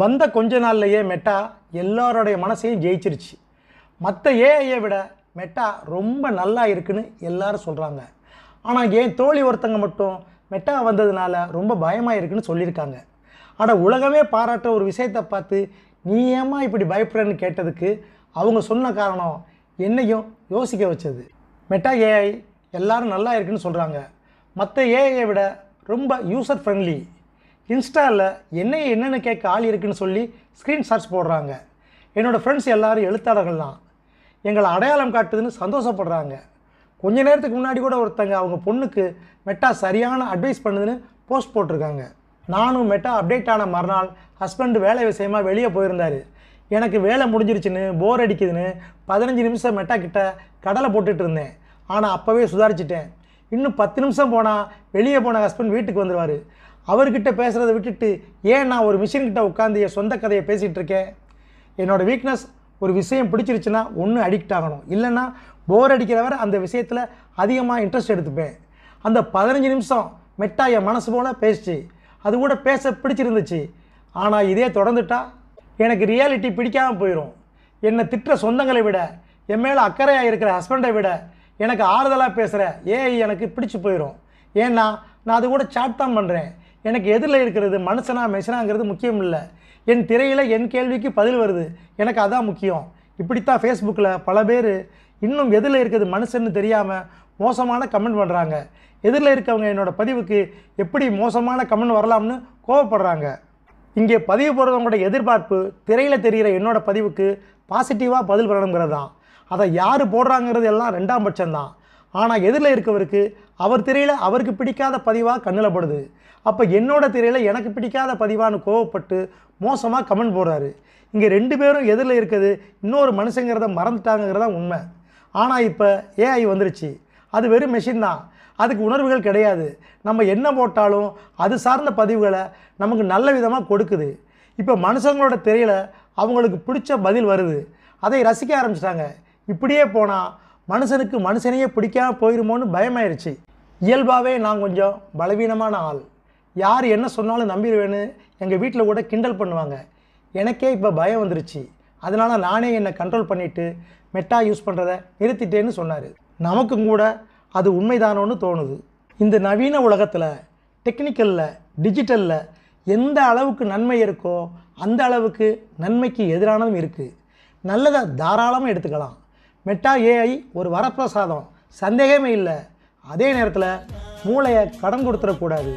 வந்த கொஞ்ச நாள்லையே மெட்டா எல்லாரோடைய மனசையும் ஜெயிச்சிருச்சு. மற்ற ஏஐயை விட மெட்டா ரொம்ப நல்லா இருக்குன்னு எல்லாரும் சொல்கிறாங்க ஆனால் ஏன் தோழி ஒருத்தங்க மட்டும் மெட்டா வந்ததுனால ரொம்ப பயமாக இருக்குன்னு சொல்லியிருக்காங்க. ஆனால் உலகமே பாராட்ட ஒரு விஷயத்தை பார்த்து நீ ஏம்மா இப்படி பயப்படுறன்னு கேட்டதுக்கு அவங்க சொன்ன காரணம் என்னையும் யோசிக்க வச்சது. மெட்டா ஏஐ எல்லாரும் நல்லா இருக்குன்னு சொல்கிறாங்க மற்ற ஏஐயை விட ரொம்ப யூசர் ஃப்ரெண்ட்லி இன்ஸ்டாவில் என்ன என்னென்னு கேட்க ஆள் இருக்குன்னு சொல்லி ஸ்க்ரீன் ஷாட்ஸ் போடுறாங்க. என்னோடய ஃப்ரெண்ட்ஸ் எல்லாரும் எழுத்தாளர்கள் தான் எங்களை அடையாளம் காட்டுதுன்னு சந்தோஷப்படுறாங்க. கொஞ்ச நேரத்துக்கு முன்னாடி கூட ஒருத்தங்க அவங்க பொண்ணுக்கு மெட்டா சரியான அட்வைஸ் பண்ணுதுன்னு போஸ்ட் போட்டிருக்காங்க. நானும் மெட்டா அப்டேட் ஆன மறுநாள் ஹஸ்பண்டு வேலை விஷயமா வெளியே போயிருந்தார். எனக்கு வேலை முடிஞ்சிருச்சுன்னு போர் அடிக்குதுன்னு பதினஞ்சு நிமிஷம் மெட்டா கிட்ட கடலை போட்டுட்டு இருந்தேன். ஆனால் அப்போவே சுதாரிச்சிட்டேன். இன்னும் பத்து நிமிஷம் போனால் வெளியே போன ஹஸ்பண்ட் வீட்டுக்கு வந்துடுவார் அவர்கிட்ட பேசுகிறத விட்டுட்டு ஏன் நான் ஒரு மிஷின்கிட்ட உட்காந்து என் சொந்த கதையை பேசிகிட்டு இருக்கேன்? என்னோட வீக்னஸ் ஒரு விஷயம் பிடிச்சிருச்சுன்னா ஒன்று அடிக்ட் ஆகணும். இல்லைன்னா போர் அடிக்கிறவர் அந்த விஷயத்தில் அதிகமாக இன்ட்ரெஸ்ட் எடுத்துப்பேன். அந்த பதினஞ்சு நிமிஷம் மெட்டா என் மனசு போல் பேசிச்சு. அது கூட பேச பிடிச்சிருந்துச்சு. ஆனால் இதே தொடர்ந்துட்டா எனக்கு ரியாலிட்டி பிடிக்காமல் போயிடும் என்னை திட்டுற சொந்தங்களை விட என் மேலே அக்கறையாக இருக்கிற ஹஸ்பண்டை விட எனக்கு ஆறுதலாக பேசுகிற ஏஐ எனக்கு பிடிச்சி போயிடும் ஏன்னா நான் அது கூட சாட் தான் பண்ணுறேன் எனக்கு எதிரில் இருக்கிறது மனுஷனா மெஷனாங்கிறது முக்கியம் இல்லை என் திரையில் என் கேள்விக்கு பதில் வருது. எனக்கு அதான் முக்கியம். இப்படித்தான் ஃபேஸ்புக்கில் பல பேர் இன்னும் எதில் இருக்கிறது மனுஷன்னு தெரியாமல் மோசமான கமெண்ட் பண்ணுறாங்க எதிரில் இருக்கவங்க என்னோடய பதிவுக்கு எப்படி மோசமான கமெண்ட் வரலாம்னு கோவப்படுறாங்க. இங்கே பதிவு போடுறவங்களோட எதிர்பார்ப்பு திரையில் தெரிகிற என்னோடய பதிவுக்கு பாசிட்டிவாக பதில் வரணுங்கிறது தான் அதை யார் போடுறாங்கிறது எல்லாம் ரெண்டாம் பட்சம்தான். ஆனால் எதிரில் இருக்கவருக்கு அவர் திரையில் அவருக்கு பிடிக்காத பதிவாக கண்ணில் படுது அப்போ என்னோட திரையில் எனக்கு பிடிக்காத பதிவான்னு கோவப்பட்டு மோசமாக கமெண்ட் போடுறாரு. இங்கே ரெண்டு பேரும் எதிரில் இருக்கிறது இன்னொரு மனுஷங்கிறத மறந்துட்டாங்கிறதா உண்மை. ஆனால் இப்போ ஏஐ வந்துருச்சு. அது வெறும் மெஷின் தான். அதுக்கு உணர்வுகள் கிடையாது. நம்ம என்ன போட்டாலும் அது சார்ந்த பதிவுகளை நமக்கு நல்ல விதமாக கொடுக்குது. இப்போ மனுஷங்களோட திரையில் அவங்களுக்கு பிடிச்ச பதில் வருது. அதை ரசிக்க ஆரம்பிச்சிட்டாங்க. இப்படியே போனால் மனுஷனுக்கு மனுஷனையே பிடிக்காமல் போயிருமோன்னு பயமாயிருச்சு. இயல்பாகவே நான் கொஞ்சம் பலவீனமான ஆள். யார் என்ன சொன்னாலும் நம்பிடுவேன்னு எங்கள் வீட்டில் கூட கிண்டல் பண்ணுவாங்க. எனக்கே இப்போ பயம் வந்துருச்சு. அதனால் நானே என்னை கண்ட்ரோல் பண்ணிவிட்டு மெட்டா யூஸ் பண்ணுறத நிறுத்திட்டேன்னு சொன்னார். நமக்கும் கூட அது உண்மைதானோன்னு தோணுது. இந்த நவீன உலகத்தில் டெக்னிக்கலில் டிஜிட்டலில் எந்த அளவுக்கு நன்மை இருக்கோ அந்த அளவுக்கு நன்மைக்கு எதிரானதும் இருக்குது நல்லதை தாராளமாக எடுத்துக்கலாம். மெட்டா ஏஐ ஒரு வரப்பிரசாதம். சந்தேகமே இல்லை. அதே நேரத்தில் மூளையை கடன் கொடுத்துடக்கூடாது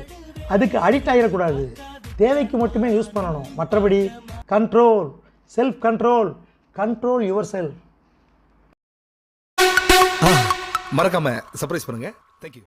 அதுக்கு அடிக்ட் ஆகிடக்கூடாது தேவைக்கு மட்டுமே யூஸ் பண்ணணும். மற்றபடி control self control control yourself மறக்காம சர்ப்ரைஸ் பண்ணுங்க. Thank you